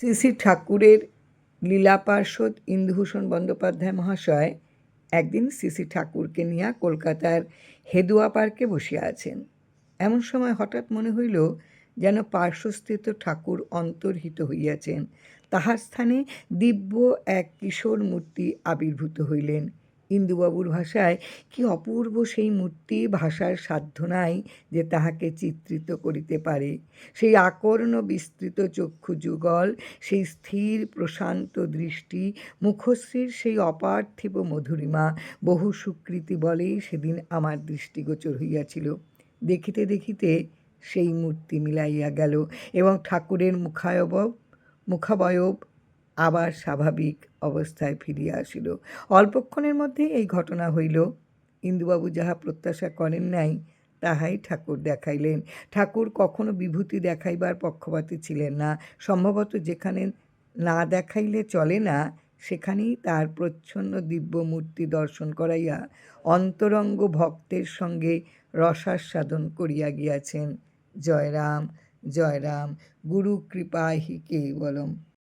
শ্রী শ্রী ঠাকুরের লীলা পার্ষদ ইন্দুভূষণ বন্দ্যোপাধ্যায় মহাশয় একদিন শ্রী শ্রী ঠাকুরকে নিয়ে কলকাতার হেদুয়া পার্কে বসিয়া আছেন। এমন সময় হঠাৎ মনে হইল যেন পার্শ্বস্থিত ঠাকুর অন্তর্হিত হইয়াছেন। তাহার স্থানে দিব্য এক কিশোর মূর্তি আবির্ভূত হইলেন। ইন্দুবাবুর ভাষায়, কি অপূর্ব সেই মূর্তি ভাষার সাধ্য নাই যে তাহাকে চিত্রিত করিতে পারে। সেই আকর্ণ বিস্তৃত চক্ষু যুগল, সেই স্থির প্রশান্ত দৃষ্টি, মুখশ্রীর সেই অপার্থিব মধুরিমা, বহু সুকৃতি বলেই সেদিন আমার দৃষ্টিগোচর হইয়াছিল। দেখিতে দেখিতে সেই মূর্তি মিলাইয়া গেল এবং ঠাকুরের মুখায়ব মুখাবয়ব আবার স্বাভাবিক অবস্থায় ফিরিয়া আসিল। অল্পক্ষণের মধ্যেই এই ঘটনা হইল। ইন্দুবাবু যাহা প্রত্যাশা করেন নাই, তাহাই ঠাকুর দেখাইলেন। ঠাকুর কখনো বিভূতি দেখাইবার পক্ষপাতী ছিলেন না। সম্ভবত যেখানে না দেখাইলে চলে না, সেখানেই তার প্রচ্ছন্ন দিব্য মূর্তি দর্শন করাইয়া অন্তরঙ্গ ভক্তের সঙ্গে রসাস্বাদন করিয়া গিয়াছেন। জয়রাম জয়রাম গুরু কৃপা কৃপাহি কেবলম।